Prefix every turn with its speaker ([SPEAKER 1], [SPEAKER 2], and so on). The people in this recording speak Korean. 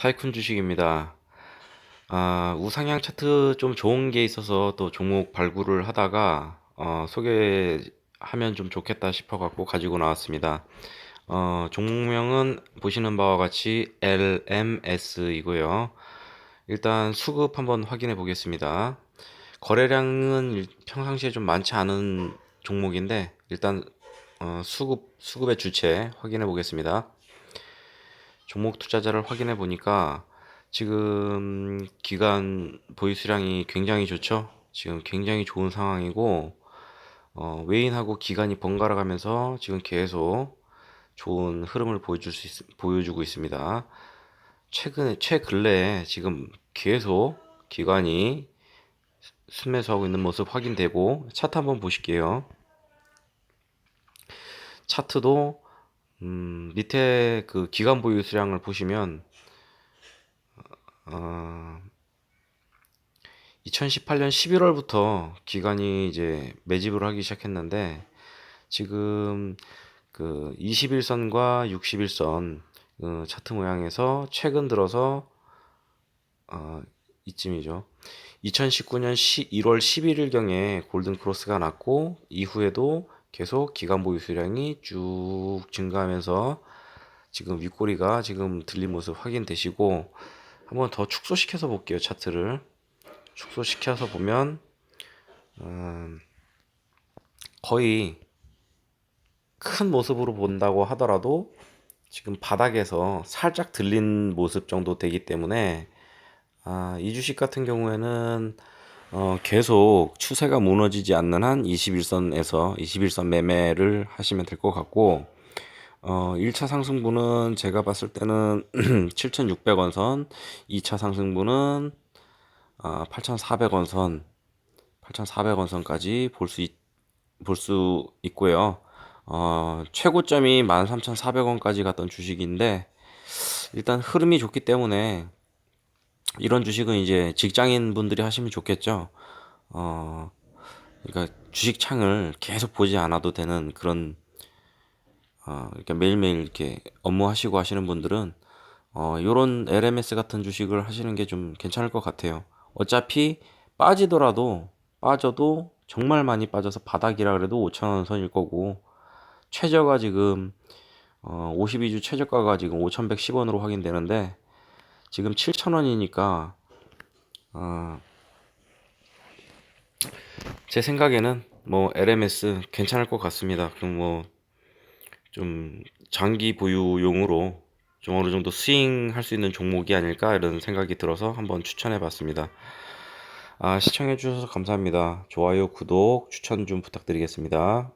[SPEAKER 1] 타이쿤 주식입니다. 아, 우상향 차트 좀 좋은 게 있어서 또 종목 발굴을 하다가 어, 소개하면 좀 좋겠다 싶어 갖고 가지고 나왔습니다. 어, 종목명은 보시는 바와 같이 LMS이고요. 일단 수급 한번 확인해 보겠습니다. 거래량은 일- 평상시에 좀 많지 않은 종목인데 일단 어, 수급 수급의 주체 확인해 보겠습니다. 종목 투자자를 확인해 보니까 지금 기간 보유 수량이 굉장히 좋죠. 지금 굉장히 좋은 상황이고 어, 외인하고 기간이 번갈아 가면서 지금 계속 좋은 흐름을 보여줄 수 있, 보여주고 있습니다. 최근에 최근래에 지금 계속 기관이 순매수하고 있는 모습 확인되고 차트 한번 보실게요. 차트도 음, 밑에 그 기간 보유 수량을 보시면 어, 2018년 11월부터 기관이 이제 매집을 하기 시작했는데 지금 그 21선과 61선 그 차트 모양에서 최근 들어서 어, 이쯤이죠. 2019년 1월 11일경에 골든 크로스가 났고 이후에도 계속 기간 보유 수량이 쭉 증가하면서 지금 윗꼬리가 지금 들린 모습 확인되시고 한번 더 축소시켜서 볼게요 차트를. 축소시켜서 보면 음, 거의 큰 모습으로 본다고 하더라도 지금 바닥에서 살짝 들린 모습 정도 되기 때문에 아, 이 주식 같은 경우에는 어, 계속 추세가 무너지지 않는 한 21선에서 21선 매매를 하시면 될 것 같고 어, 1차 상승분은 제가 봤을 때는 7,600원 선, 2차 상승분은 아, 8,400원 선, 8,400원 선까지 볼 수, 볼 수 있고요. 어, 최고점이 13,400원까지 갔던 주식인데, 일단 흐름이 좋기 때문에, 이런 주식은 이제 직장인 분들이 하시면 좋겠죠. 어, 그러니까 주식 창을 계속 보지 않아도 되는 그런, 어, 그러니까 매일매일 이렇게 업무하시고 하시는 분들은, 어, 요런 LMS 같은 주식을 하시는 게 좀 괜찮을 것 같아요. 어차피 빠지더라도, 빠져도 정말 많이 빠져서 바닥이라 그래도 5천원 선일 거고, 최저가 지금, 어, 52주 최저가가 지금 5,110원으로 확인되는데, 지금 7,000원이니까, 어, 제 생각에는 뭐 LMS 괜찮을 것 같습니다. 그럼 뭐, 좀 장기 보유용으로 좀 어느 정도 스윙 할 수 있는 종목이 아닐까 이런 생각이 들어서 한번 추천해 봤습니다. 아, 시청해 주셔서 감사합니다. 좋아요, 구독, 추천 좀 부탁드리겠습니다.